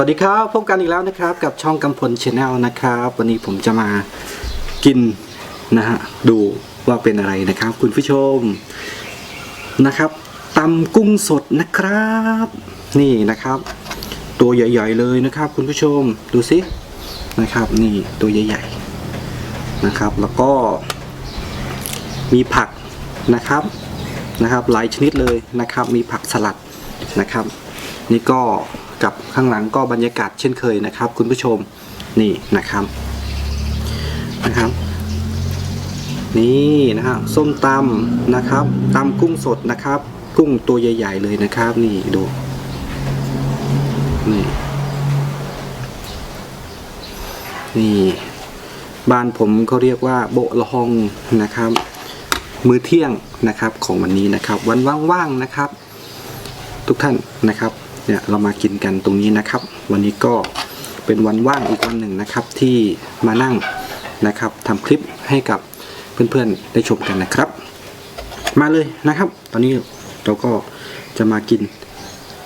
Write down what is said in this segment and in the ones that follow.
วัสดีครับ พบกันอีกแล้วนะครับ กับช่องกำพลชาแนลนะครับ วันนี้ผมจะมากินนะฮะดูว่าเป็นอะไรนะครับ คุณผู้ชมนะครับตำกุ้งสดนะครับ นี่นะครับ ตัวใหญ่ ๆ เลยนะครับ คุณผู้ชมดูสินะครับ นี่ตัวใหญ่ ๆนะครับ แล้วก็ มีผักนะครับนะครับ หลายชนิดเลยนะครับ มีผักสลัดนะครับ นี่ก็ กับข้างหลังก็บรรยากาศเช่นเคยนะครับ คุณผู้ชมนี่นะครับนะครับ นี่นะฮะส้มตำนะครับตำกุ้งสดนะครับ กุ้งตัวใหญ่ ๆ เลยนะครับ นี่ดูนี่นี่บ้านผมเขาเรียกว่าโบละฮองนะครับ มื้อเที่ยงนะครับของวันนี้นะครับ วันว่างๆนะครับ ทุกท่านนะครับ เนี่ยเรามากินกันตรงนี้นะครับ วันนี้ก็เป็นวันว่างอีกวันหนึ่งนะครับ ที่มานั่งนะครับทำคลิปให้กับเพื่อนๆได้ชมกันนะครับ มาเลยนะครับ ตอนนี้เราก็จะมากิน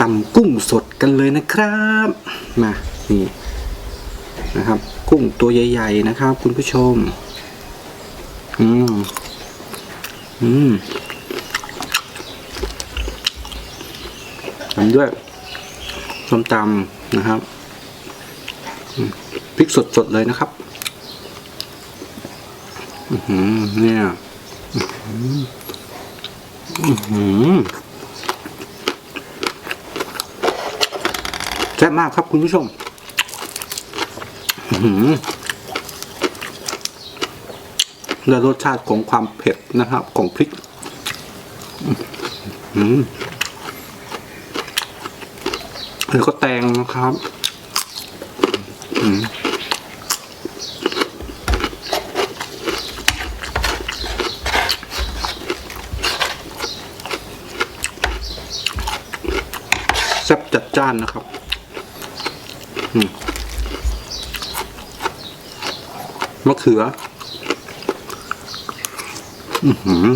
ตำกุ้งสดกันเลยนะครับมานี่นะครับ กุ้งตัวใหญ่ ๆ นะครับ คุณผู้ชม อืมอืมทำด้วย ส้มตำนะครับพริกสดๆเลยนะครับอืเนี่ยอืแซ่บมากครับคุณผู้ชมอืและรสชาติของความเผ็ดนะครับ ของพริก อื้อหือ แล้วก็แตงนะครับแซ่บจัดจ้านนะครับมมะเขือ อือหือ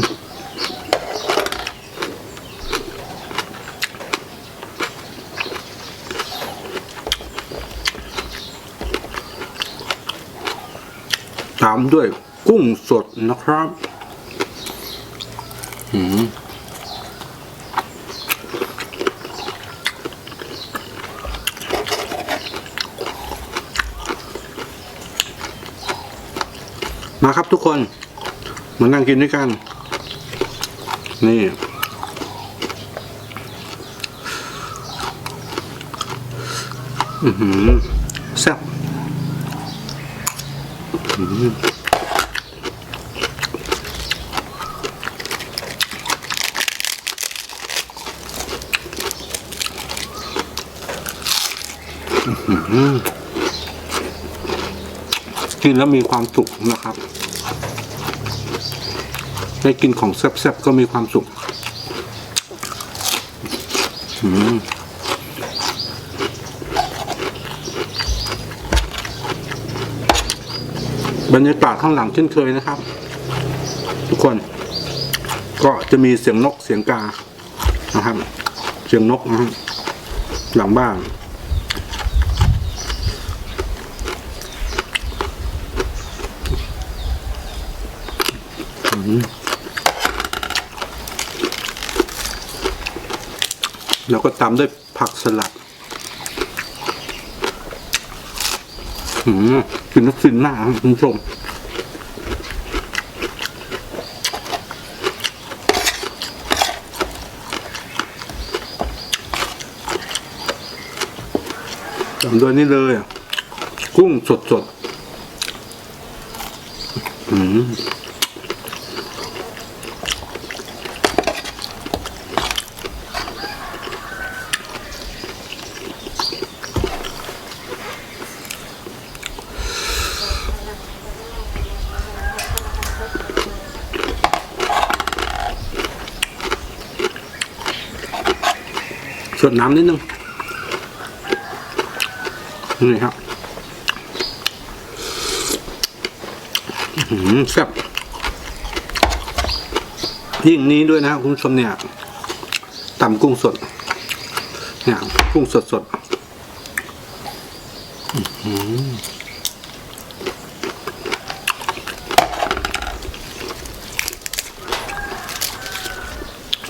ามด้วยกุ้งสดนะครับหืมมาครับทุกคน มานั่งกินด้วยกัน นี่ อือหือแซ่บ กินแล้วมีความสุขนะครับ ได้กินของแซ่บๆก็มีความสุข อืม บรรยากาศข้างหลังเช่นเคยนะครับ ทุกคนก็จะมีเสียงนกเสียงกานะครับ เสียงนกนะครับหลังบ้านแล้วก็ตามด้วยผักสลัด อืม กินแล้วฟินมากครับคุณผู้ชมตามด้วยนี่เลยอะกุ้งสดสดๆอืม สดน้ำนิดนึง นี่ครับแซ่บยิ่งนี้ด้วยนะครับคุณผู้ชมเนี่ยตำกุ้งสด เนี่ยกุ้งสดสด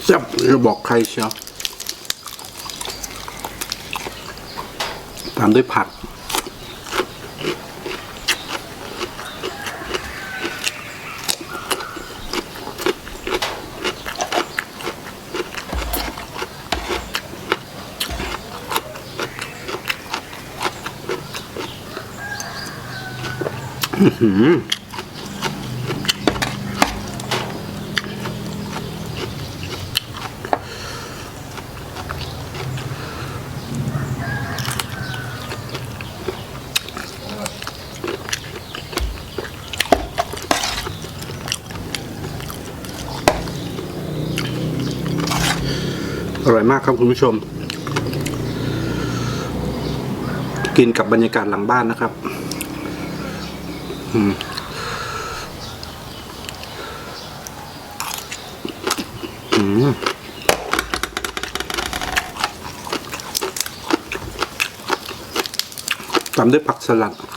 แซ่บจะบอกใครเชียว ตามด้วยผัก อ อร่อยมากครับคุณผู้ชม กินกับบรรยากาศหลังบ้านนะครับอืมอืมตามด้วยผักสลัด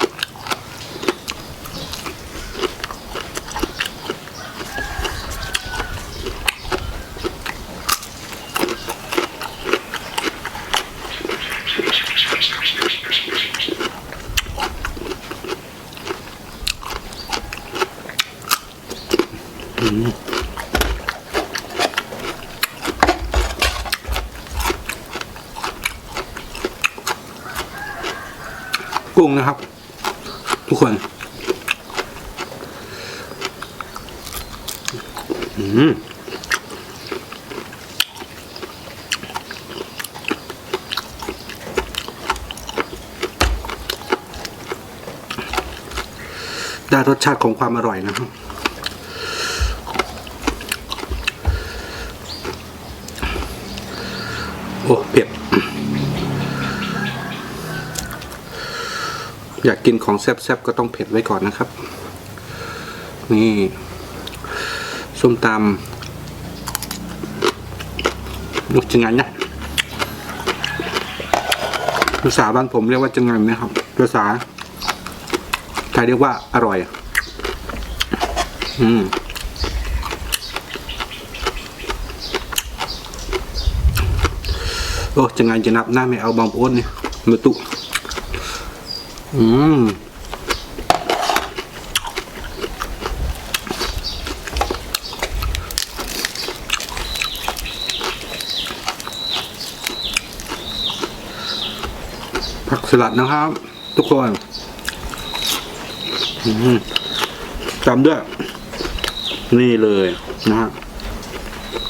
กุ้งนะครับ ทุกคน อืมได้รสชาติของความอร่อยนะครับ โอ้ เผ็ด อยากกินของแซ่บๆก็ต้องเผ็ดไว้ก่อนนะครับ นี่ส้มตำลูกจังไงนนะภาษาบ้านผมเรียกว่าจังไงนะครับภาษาไทยเรียกว่าอร่อย อืมโอ้จังไงจะนับหน้าไม่เอาบางอ้นเนี่ยมือตุ อืมผักสลัดนะครับ ทุกคนอืมด้วย นี่เลยนะฮะ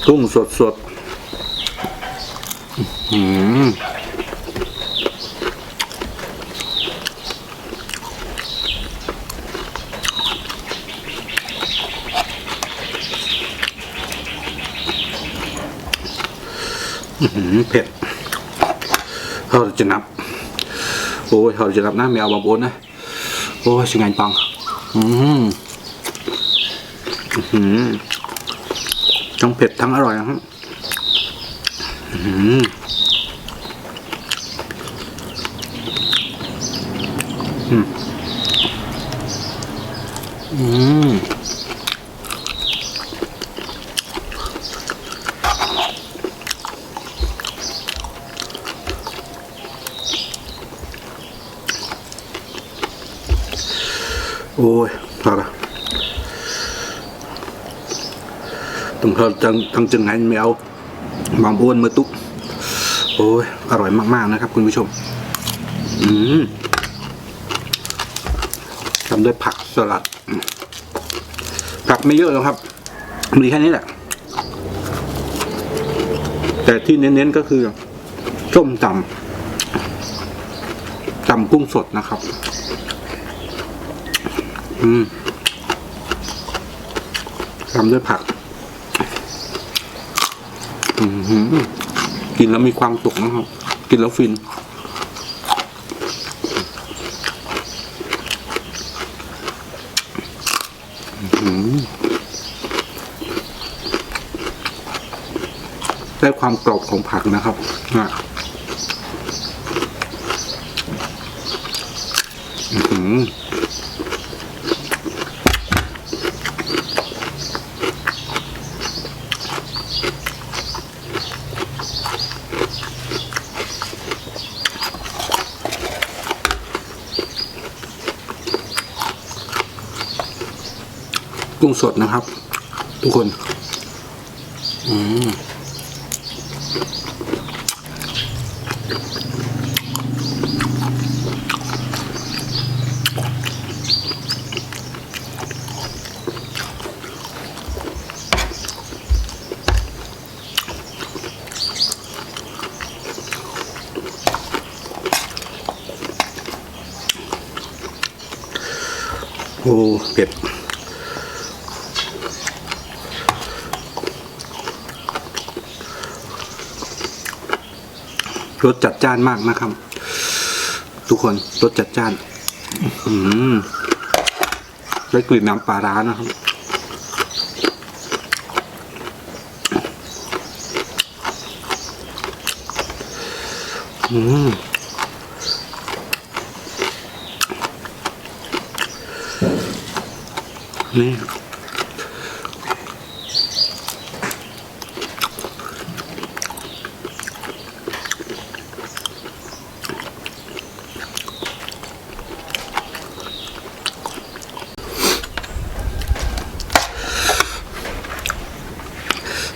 กุ้งสดสดอืม เผ็ดเราจะนับ โอ้ยเราจะนับนะแมวบางบนนะ โอ้ยชิงไงปัง อืมอื้อหือทั้งเผ็ดทั้งอร่อยนะครับอื้อ โอ้ยพอละต้องเขาจังจังจึงไงไม่เอาบางอ้วนมือตุ๊กโอ้ยอร่อยมาก ๆ นะครับ คุณผู้ชม อืมทำด้วยผักสลัด ผักไม่เยอะหรอกครับ มีแค่นี้แหละ แต่ที่เน้น ๆ ก็คือส้มตำตำกุ้งสดนะครับ อืมทำด้วยผัก อือหือกินแล้วมีความสุขนะครับ กินแล้วฟิน ได้ความกรอบของผักนะครับนะม กุ้งสดนะครับ ทุกคน อืมโอ้เผ็ด รสจัดจ้านมากนะครับ ทุกคนรสจัดจ้าน อืมได้กลิ่นน้ำปลาร้านะครับอืมนี่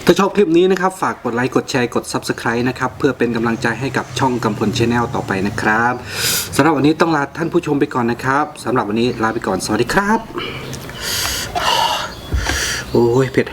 ถ้าชอบคลิปนี้นะครับ ฝากกดไลค์กดแชร์กด Subscribe นะครับ เพื่อเป็นกำลังใจให้กับช่องกำพลชาแนลต่อไปนะครับสำหรับวันนี้ต้องลาท่านผู้ชมไปก่อนนะครับสำหรับวันนี้ลาไปก่อนสวัสดีครับ โอ้ยเผ็ด